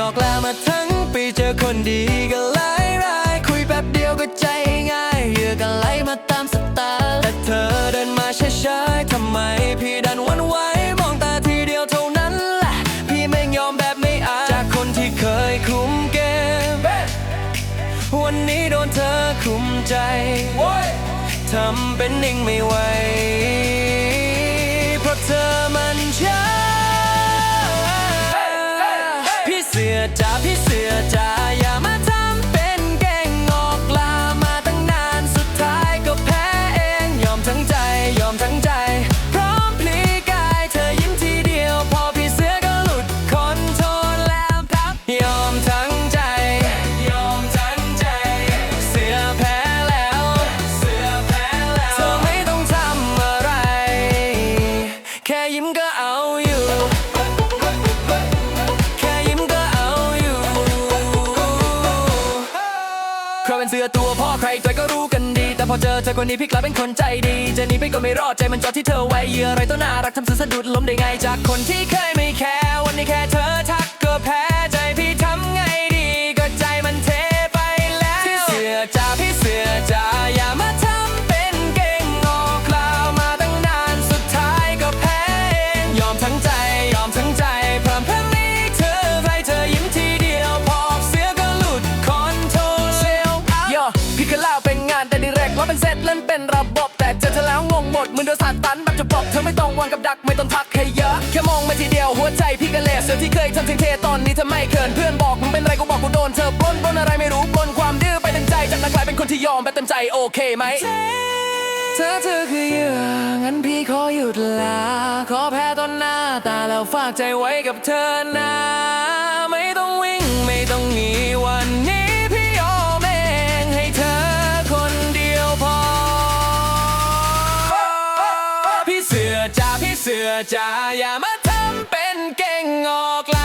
ออกลามาทั้งปีเจอคนดีก็หลายรายคุยแป๊บเดียวก็ใจง่ายเหยื่อกันไหลมาตามสไตล์แต่เธอเดินมาช้าๆทำไมพี่ดันวันไหวมองตาทีเดียวเท่านั้นแหละ พี่ไม่ยอมแบบไม่อายจากคนที่เคยคุมเกม วันนี้โดนเธอคุมใจทำเป็นนิ่งไม่ไหวเพราะเธอมันช้า ใครเป็นเสือตัวพ่อใครใจก็รู้กันดี แต่พอเจอเธอคนนี้พี่กลายเป็นคนใจดีจะหนีไปก็ไม่รอดใจมันจอดที่เธอไว้เยื่ออะไรตัวน่ารักทำสื่อสะดุดล้มได้ไงจากคนที่เคยไม่แคร์วันนี้แค่เธอ เล่าเป็นงานแต่ดีแรกว่าเป็นเซตเล่นเป็นระบบ แต่เจอเธอแล้วงงหมดมือโดนสาดตันแบบจะบอกเธอไม่ต้องวางกับดักไม่ต้องทักให้เยอะ แค่มองมาทีเดียวหัวใจพี่ก็เลเสือที่เคยทำสิ่งเทตอนนี้เธอไม่เขินเพื่อนบอกมึงเป็นไรกูบอกกูโดนเธอปล้นปล้นอะไรไม่รู้ปล้นความดื้อไปเต็มใจจากนั้นกลายเป็นคนที่ยอมแบบเต็มใจโอเคไหมเธอเธอคือเหยื่องั้นพี่ขอหยุดลา ขอแพ้ต้นหน้าตาแล้วฝากใจไว้กับเธอนะ เสือจ้าอย่ามาทำเป็นเก่งออกล